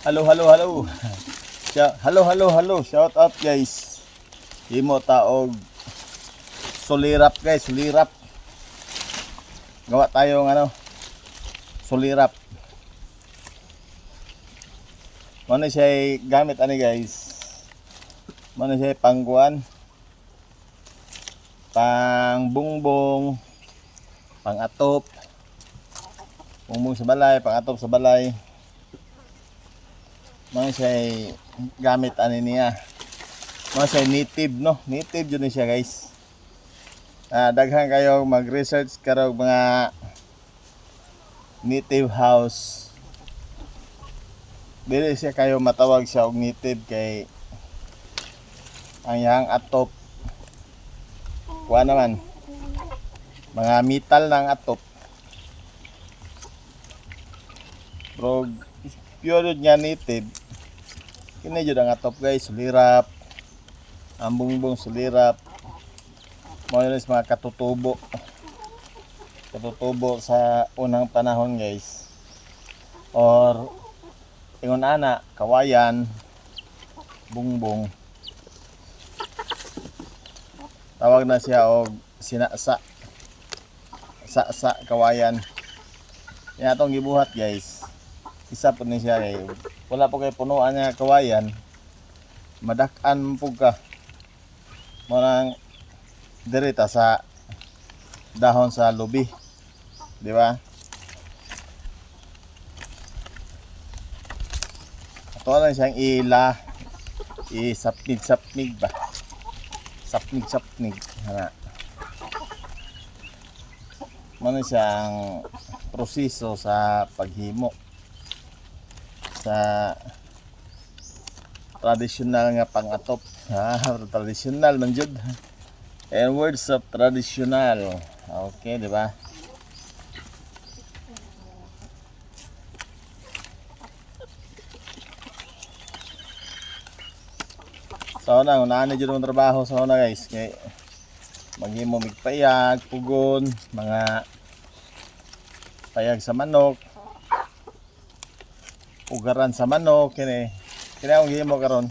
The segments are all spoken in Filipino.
Hello, hello, hello. Hello, hello, hello. Shout out guys. Imo taog sulirap guys, sulirap. Gawa tayo ng ano, sulirap. Mano siya gamit ani guys. Mano siya pangguan. Pang bungbong, pang atop, bungbong sa balay, pang atop sa balay. Mga siya gamit ani niya. Mga siya native no, native yun siya guys. Ah, daghan kayo mag-research karog mga native house. Dili siya kayo matawag siya og native kay ang yang atop kuha naman mga metal ng atop pero pure nga native kini jud ang atop guys sulirap. Ang bungbong sulirap. Mo yun mga katutubo. Katutubo sa unang panahon guys. Or ingon ana kawayan bungbong. Tawag na siya og sinasa. Sa sa kawayan. Yan atong gibuhat guys. Isa po ni siya kay wala po kay punuan nga kawayan. Madak-an po ka. Mo dirita sa dahon sa lubi. Di ba? Ato lang siyang ila. Isapnig-sapnig ba? Sapnig-sapnig. Ana Mano siyang proseso sa paghimo sa traditional nga pangatop ha? Traditional man jud and words of traditional. Okay di ba? So na, unahan na dyan ang trabaho. Sa una guys. Kay maghimo mig payag, pugon, mga payag sa manok, pugaran sa manok, kini. Kini ang gihimo karon.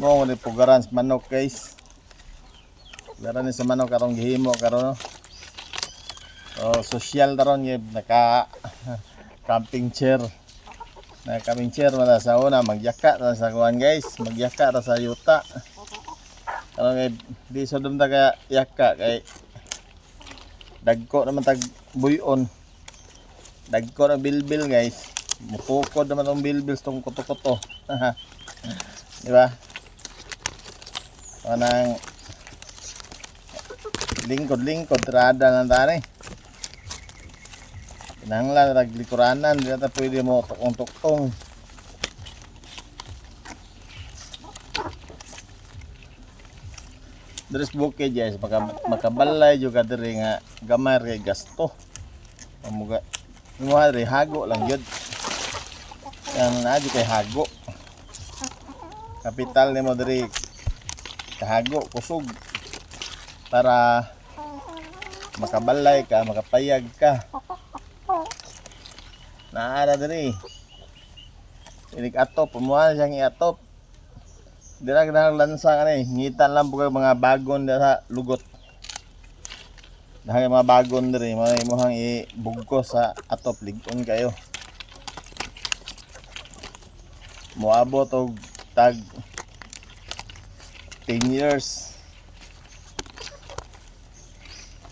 Mo ni pugaran sa manok guys. Pugaran sa manok karon gihimo karon. no? So social karon gyud naka camping chair. Na camping chair wala sa una magyaka ra sa kuan guys, magyaka ra sa yuta. Ano kay di sa dumda ka yaka kay dagko naman tag buyon. Dagko na bilbil guys. Mupukod naman tong bilbil tong kuto-kuto. Di ba? Anang lingkod-lingkod trada lang tani. Kinahanglan naglikuраnan, di na ta pwede mo tukong-tuktong. Dres buke guys, maka makabalay juga diri nga gamay kay gasto. Amuga mo diri hago lang gyud. Yang na kay hago. Kapital nimo diri kahago kusog para makabalay ka, makapayag ka. Naara diri. Inig atop, pumuha siyang iatop. Dira ganang lansa ka ni, ngitan lang po kayo mga bagon dira lugot. Dahil mga bagon diri, mga imuhang ibugko sa atop, ligon kayo. Moabot og tag 10 years.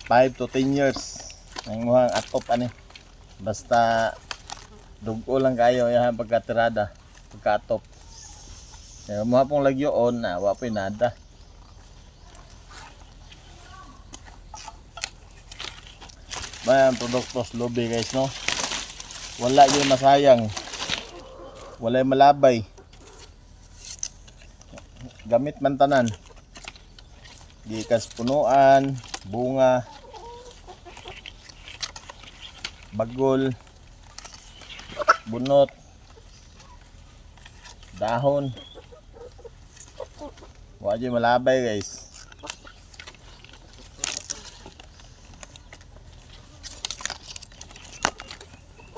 5 to 10 years. Ang imuhang atop ani. Basta dugo lang kayo yung pagkatirada, pagkatop. Kaya mga pong lagyoon na, wapoy nada. Bayan, produktos lobe guys, no? Wala yung masayang. Wala yung malabay. Gamit man tanan. Gikas punuan, bunga, bagol, bunot, dahon. Wala dyan malabay guys.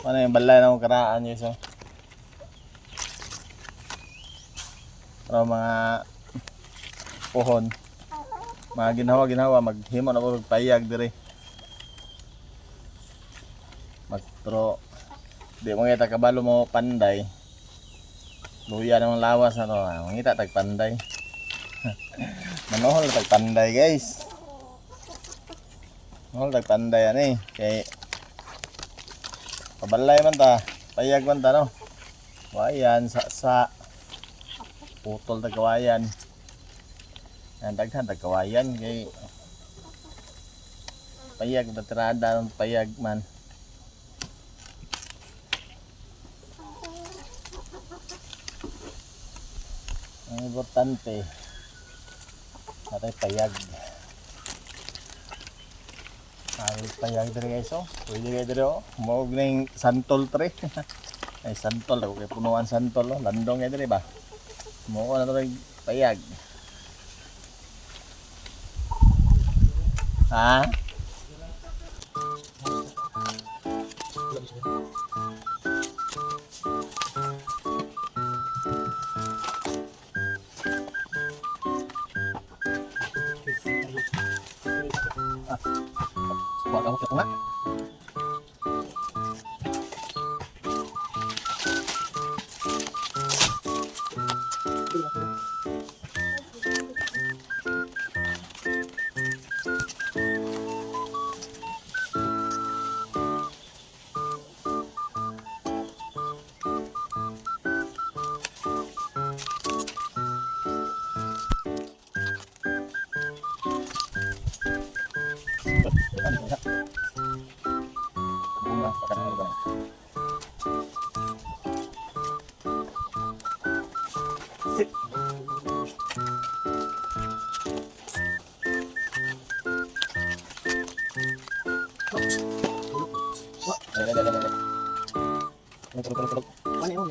Ano yung balay ng karaan yun so? Ano, mga pohon. Mga ginawa ginawa maghimo na ko payag dire. Mag pero di mo kita kabalo mo panday. Luya namang lawas na to. ah, Mangita tag panday. Manohol tag panday guys. Manohol tag panday ani kay Pabalay man ta. Payag man ta no. Wayan sa sa putol tag kawayan. Yan daghan tag kawayan kay payag na tirada payag man. Ang importante natay payag. Ay payag dire guys oh. Pwede kayo dire oh. Maog na yung santol tre. Ay santol ako kay punuan santol oh. Landong kayo dire ba? Mo na to payag. Ha? Buat kamu ketengah. Bunga, Ano yun?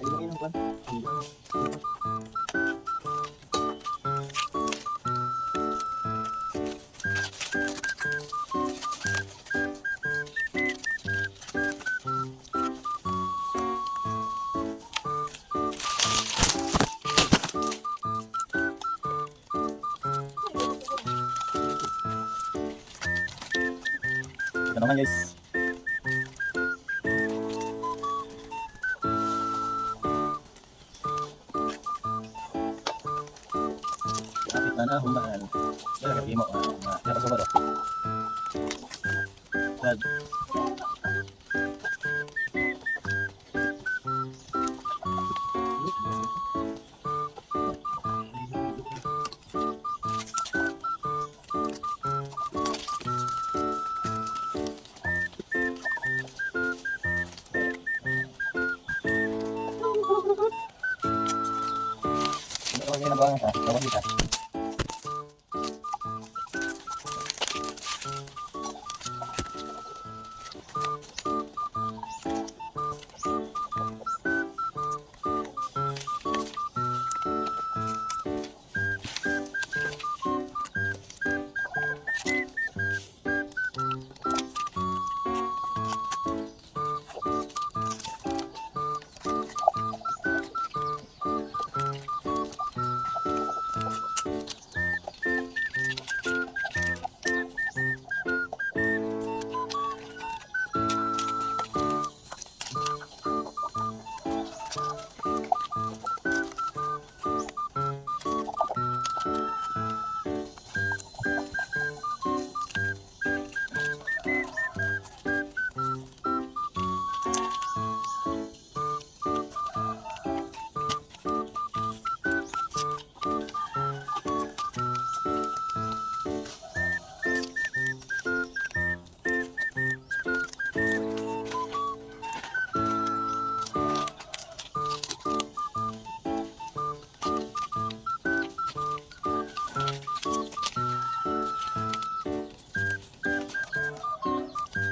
Naman guys. Kapit na na, humaan. Kaya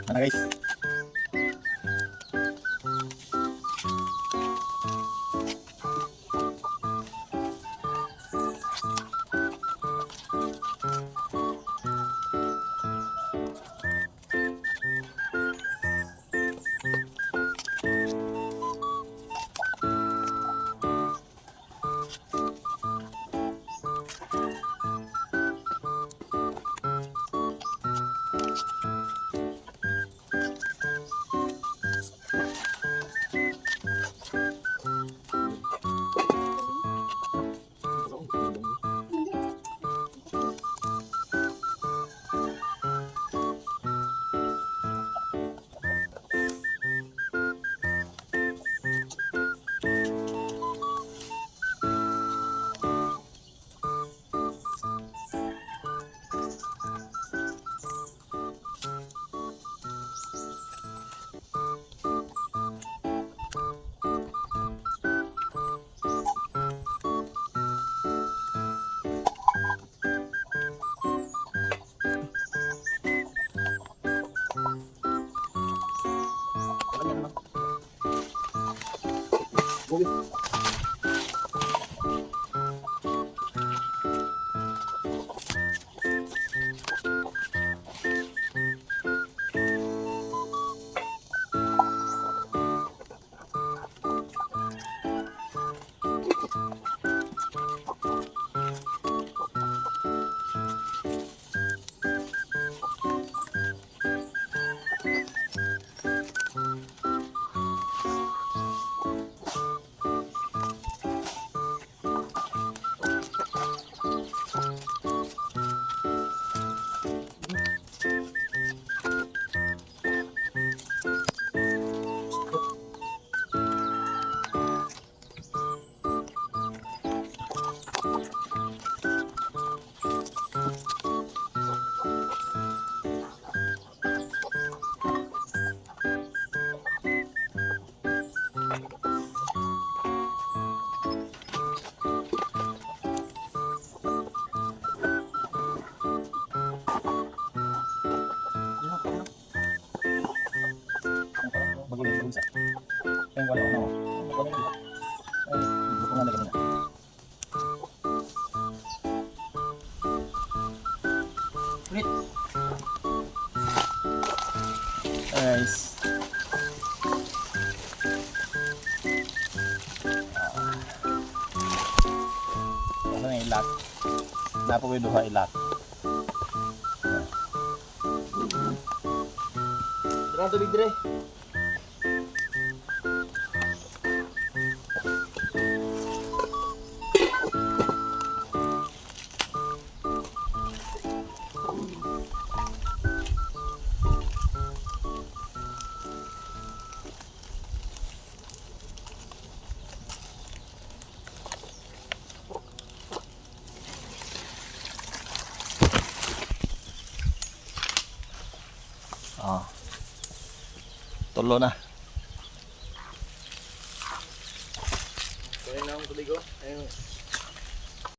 Ano guys? Yes. Ko yung duha. Dara tubig dire. Tulo na.